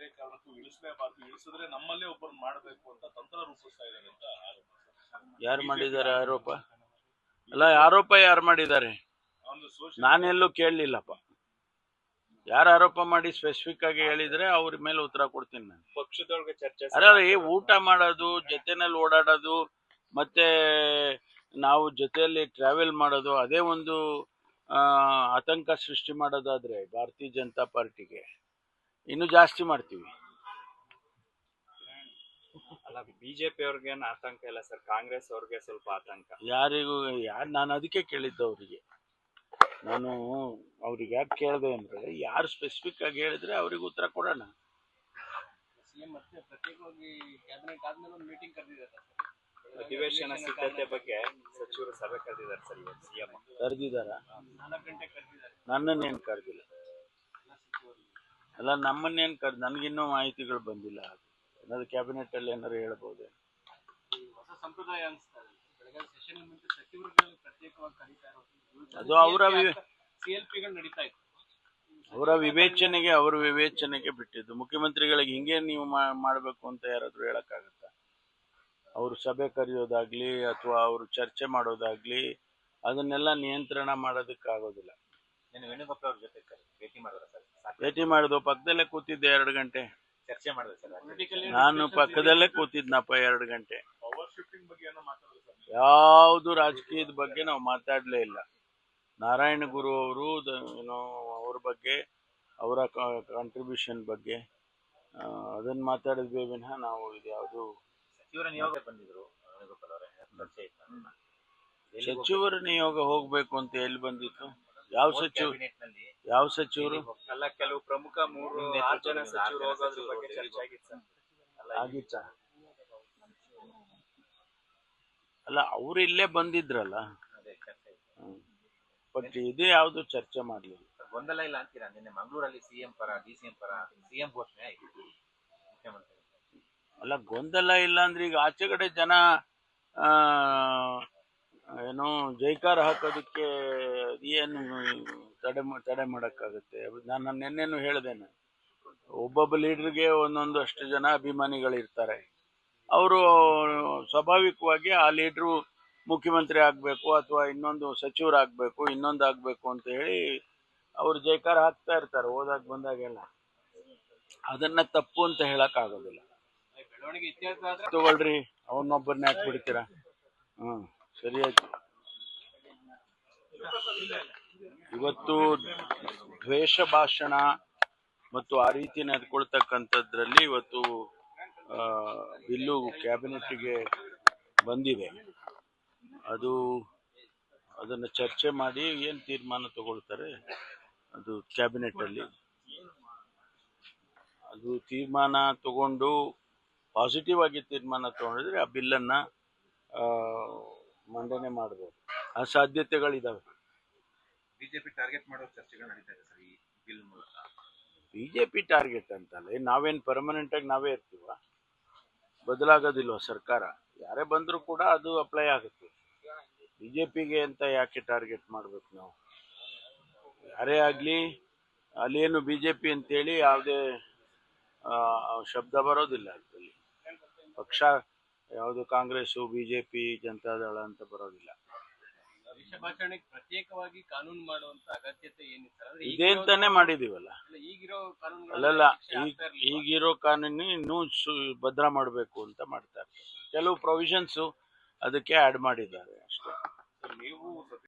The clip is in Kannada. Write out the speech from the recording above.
ಯಾವುದೇ ಕಾರಣಕ್ಕೂ ಇಳಿಸಲೇಬಾರ್ದು. ಇಳಿಸಿದ್ರೆ ನಮ್ಮಲ್ಲೇ ಒಬ್ಬರು ಮಾಡಬೇಕು ಅಂತ ತಂತ್ರ ರೂಪಿಸ್ತಾ ಇದ್ದಾರೆ ಅಂತ ಆರೋಪ ಯಾರು ಮಾಡಿದ್ದಾರೆ ಆರೋಪ? ಅಲ್ಲ ಆರೋಪ ಯಾರು ಮಾಡಿದ್ದಾರೆ? ನಾನೆಲ್ಲೂ ಕೇಳಲಿಲ್ಲಪ್ಪ. ಯಾರು ಆರೋಪ ಮಾಡಿ ಸ್ಪೆಸಿಫಿಕ್ ಆಗಿ ಹೇಳಿದ್ರೆ ಅವ್ರ ಮೇಲೆ ಉತ್ತರ ಕೊಡ್ತೀನಿ ನಾನು. ಪಕ್ಷದೊಳಗೆ ಚರ್ಚೆ ಅಲ್ಲ ಈ ಊಟ ಮಾಡೋದು ಜೊತೆನಲ್ಲಿ ಓಡಾಡೋದು ಮತ್ತೆ ನಾವು ಜೊತೆಯಲ್ಲಿ ಟ್ರಾವೆಲ್ ಮಾಡೋದು ಅದೇ ಒಂದು ಆತಂಕ ಸೃಷ್ಟಿ ಮಾಡೋದಾದ್ರೆ ಭಾರತೀಯ ಜನತಾ ಪಾರ್ಟಿಗೆ. ಇನ್ನು ಜಾಸ್ತಿ ಮಾಡ್ತೀವಿ. ಅಲ್ಲ ಬಿಜೆಪಿ ಅವ್ರಿಗೆ ಆತಂಕ ಇಲ್ಲ ಸರ್ ಕಾಂಗ್ರೆಸ್ ಅವ್ರಿಗೆ ಸ್ವಲ್ಪ ಆತಂಕ. ಯಾರಿಗೂ ಯಾರು ನಾನು ಅದಕ್ಕೆ ಕೇಳಿದ್ದು ಅವರಿಗೆ. ನಾನು ಅವ್ರಿಗೆ ಯಾಕೆ ಕೇಳಿದೆ ಅಂದ್ರೆ ಯಾರು ಸ್ಪೆಸಿಫಿಕ್ ಆಗಿ ಹೇಳಿದ್ರೆ ಅವ್ರಿಗೆ ಉತ್ತರ ಕೊಡೋಣ. ಸಿಎಂ ಮತ್ತೆ ಪ್ರತ್ಯೇಕವಾಗಿ ಕ್ಯಾಬಿನೆಟ್ ಆದ್ಮೇಲೆ ಒಂದು ಮೀಟಿಂಗ್ ಕರೆದಿದ್ದಾರೆ ಅಧಿವೇಶನ ಸಿದ್ಧತೆ ಬಗ್ಗೆ ಸಚಿವರು ಸಭೆ ಕರೆದಿದ್ದಾರೆ ಸರ್ ಇವತ್ತು ಸಿಎಂ. ಕರೆದಿದ್ದಾರ? ನಾಲ್ಕು ಗಂಟೆಗೆ ಕರೆದಿದ್ದಾರೆ. ನನ್ನನ್ನೇನು ಕರೆದಿಲ್ಲ. ಅಲ್ಲ ನಮ್ಮನ್ನೇನು ಕರ್ ನನಗಿನ್ನೂ ಮಾಹಿತಿಗಳು ಬಂದಿಲ್ಲ ಅದು ಕ್ಯಾಬಿನೆಟ್ ಅಲ್ಲಿ ಏನಾದ್ರು ಹೇಳ್ಬೋದು? ಈ ಹೊಸ ಸಂಪ್ರದಾಯ ಅನಿಸ್ತಾ ಸೆಷನ್ ಮುಂಚೆ ಸಚಿವರುಗಳು ಪ್ರತ್ಯೇಕವಾಗಿ ಕರೀತಾ ಇರೋದು. ಅದು ಅವರ ನಡೀತಾ ಇತ್ತು. ಅವರ ವಿವೇಚನೆಗೆ ಅವರ ವಿವೇಚನೆಗೆ ಬಿಟ್ಟಿದ್ದು. ಮುಖ್ಯಮಂತ್ರಿಗಳಿಗೆ ಹಿಂಗೆ ನೀವು ಮಾಡಬೇಕು ಮಾಡ್ಬೇಕು ಅಂತ ಯಾರಾದರೂ ಹೇಳೋಕ್ಕಾಗತ್ತಾ? ಅವರು ಸಭೆ ಕರೆಯೋದಾಗ್ಲಿ ಅಥವಾ ಅವರು ಚರ್ಚೆ ಮಾಡೋದಾಗ್ಲಿ ಅದನ್ನೆಲ್ಲ ನಿಯಂತ್ರಣ ಮಾಡೋದಕ್ಕಾಗೋದಿಲ್ಲ. ವೇಣುಗೋಪಾಲ್ ಅವ್ರ ಜೊತೆ ಭೇಟಿ ಮಾಡಿದ್ರ ಸರ್. ಭೇಟಿ ಮಾಡಿದ್ವು. ಪಕ್ಕದಲ್ಲೇ ಕೂತಿದ್ದೆ ಎರಡು ಗಂಟೆ. ಚರ್ಚೆ ಮಾಡಿದೆ ಸರ್. ನಾನು ಪಕ್ಕದಲ್ಲೇ ಕೂತಿದ್ನಪ್ಪ ಎರಡು ಗಂಟೆ. ಪವರ್ ಶಿಫ್ಟಿಂಗ್ ಬಗ್ಗೆ ಏನೋ ಮಾತಾಡಿದ್ರು ಸರ್. ಯಾವುದು ರಾಜಕೀಯದ ಬಗ್ಗೆ ನಾವು ಮಾತಾಡಲೇ ಇಲ್ಲ. ನಾರಾಯಣ ಗುರು ಅವರು ಏನೋ ಅವ್ರ ಬಗ್ಗೆ ಅವರ ಕಾಂಟ್ರಿಬ್ಯೂಷನ್ ಬಗ್ಗೆ ಅದನ್ನು ಮಾತಾಡಿದ್ವಿ ವಿನಃ ನಾವು ಇದು ಯಾವುದು ಸಚಿವರ ನಿಯೋಗ ಬಂದಿದ್ರು ಸಚಿವರ ನಿಯೋಗ ಹೋಗ್ಬೇಕು ಅಂತ ಎಲ್ಲಿ ಬಂದಿತ್ತು? ಯಾವ ಸಚಿವ ಯಾವ ಸಚಿವರು? ಅಲ್ಲ ಕೆಲವು ಪ್ರಮುಖ ಮೂರು ಆರು ಜನ ಸಚಿವರು ಹೋಗೋದ್ರ ಬಗ್ಗೆ ಚರ್ಚೆ ಆಗಿತ್ತು? ಸರ್ ಆಗಿತ್ತ? ಅಲ್ಲ ಅವ್ರು ಇಲ್ಲೇ ಬಂದಿದ್ರಲ್ಲ? ಅದೇ ಚರ್ಚೆ ಬಟ್ ಇದು ಯಾವ್ದು ಚರ್ಚೆ ಮಾಡ್ಲಿಲ್ಲ. ಗೊಂದಲ ಇಲ್ಲ ಅಂತೀರಾ? ನಿನ್ನೆ ಮಂಗಳೂರಲ್ಲಿ ಸಿಎಂ ಪರ ಡಿ ಸಿಎಂ ಪರ ಸಿಎಂ ಘೋಷಣೆ ಆಯ್ತು. ಮುಖ್ಯಮಂತ್ರಿ. ಅಲ್ಲ ಗೊಂದಲ ಇಲ್ಲ ಅಂದ್ರೆ ಈಗ ಆಚೆ ಕಡೆ ಜನ ಆ, ಏನು ಜೈಕಾರ ಹಾಕೋದಕ್ಕೆ ಏನು ತಡೆ ತಡೆ ಮಾಡೋಕ್ಕಾಗುತ್ತೆ. ನಾನು ನಿನ್ನೇನು ಹೇಳ್ದೇನೆ. ಒಬ್ಬೊಬ್ಬ ಲೀಡರ್ಗೆ ಒಂದೊಂದಷ್ಟು ಜನ ಅಭಿಮಾನಿಗಳಿರ್ತಾರೆ. ಅವರು ಸ್ವಾಭಾವಿಕವಾಗಿ ಆ ಲೀಡ್ರು ಮುಖ್ಯಮಂತ್ರಿ ಆಗಬೇಕು ಅಥವಾ ಇನ್ನೊಂದು ಸಚಿವರಾಗಬೇಕು ಇನ್ನೊಂದು ಆಗಬೇಕು ಅಂತ ಹೇಳಿ ಅವರು ಜೈಕಾರ ಹಾಕ್ತಾ ಇರ್ತಾರೆ ಹೋದಾಗ ಬಂದಾಗೆಲ್ಲ. ಅದನ್ನ ತಪ್ಪು ಅಂತ ಹೇಳಕ್ಕಾಗೋದಿಲ್ಲ. ತಗೊಳ್ರಿ ಅವನೊಬ್ಬರನ್ನ ಯಾಕೆ ಬಿಡ್ತೀರಾ ಹ್ಮ್. ಸರಿ ಆಯ್ತು ಇವತ್ತು ದ್ವೇಷ ಭಾಷಣ ಮತ್ತು ಆ ರೀತಿ ನಡ್ಕೊಳ್ತಕ್ಕಂಥದ್ರಲ್ಲಿ ಇವತ್ತು ಬಿಲ್ಲು ಕ್ಯಾಬಿನೆಟ್ಗೆ ಬಂದಿದೆ. ಅದು ಅದನ್ನು ಚರ್ಚೆ ಮಾಡಿ ಏನು ತೀರ್ಮಾನ ತಗೊಳ್ತಾರೆ ಅದು ಕ್ಯಾಬಿನೆಟಲ್ಲಿ. ಅದು ತೀರ್ಮಾನ ತಗೊಂಡು ಪಾಸಿಟಿವ್ ಆಗಿ ತೀರ್ಮಾನ ತಗೊಂಡಿದ್ರೆ ಆ ಬಿಲ್ಲನ್ನು ಮಂಡನೆ ಮಾಡಬಹುದು ಆ ಸಾಧ್ಯತೆಗಳಿದಾವೆ ಬಿಜೆಪಿ ಟಾರ್ಗೆಟ್ ಮಾಡೋ ಚರ್ಚೆಗಳು ನಡೀತಾ ಇದೆ ಸರ್ ಈ ಬಿಲ್ ಮೂಲಕ. ಬಿಜೆಪಿ ಟಾರ್ಗೆಟ್ ಅಂತಲ್ಲ ನಾವೇನು ಪರ್ಮನೆಂಟ್ ಆಗಿ ನಾವೇ ಇರ್ತೀವ? ಬದಲಾಗೋದಿಲ್ವ ಸರ್ಕಾರ? ಯಾರೇ ಬಂದರೂ ಕೂಡ ಅದು ಅಪ್ಲೈ ಆಗುತ್ತೆ. ಬಿಜೆಪಿಗೆ ಅಂತ ಯಾಕೆ ಟಾರ್ಗೆಟ್ ಮಾಡಬೇಕು ನಾವು? ಯಾರೇ ಆಗಲಿ ಅಲ್ಲೇನು ಬಿ ಜೆ ಪಿ ಅಂತೇಳಿ ಯಾವುದೇ ಶಬ್ದ ಬರೋದಿಲ್ಲ ಅದರಲ್ಲಿ. ಪಕ್ಷ ಯಾವುದು Congress B J P Janata Dal ಅಂತ ಬರೋದಿಲ್ಲ. ದೇಶಭಾಷಣೆಗೆ ಪ್ರತ್ಯೇಕವಾಗಿ ಕಾನೂನು ಮಾಡುವಂತ ಅಗತ್ಯತೆ ಏನಿತ್ತು ಮಾಡಿದೀವಲ್ಲ. ಅಲ್ಲ, ಈಗಿರೋ ಅಲ್ಲಲ್ಲ ಈಗಿರೋ ಕಾನೂನು ಇನ್ನೂ ಭದ್ರ ಮಾಡಬೇಕು ಅಂತ ಮಾಡ್ತಾರೆ. ಕೆಲವು ಪ್ರೊವಿಷನ್ಸು ಅದಕ್ಕೆ ಆ್ಯಡ್ ಮಾಡಿದ್ದಾರೆ ಅಷ್ಟೇ. ನೀವು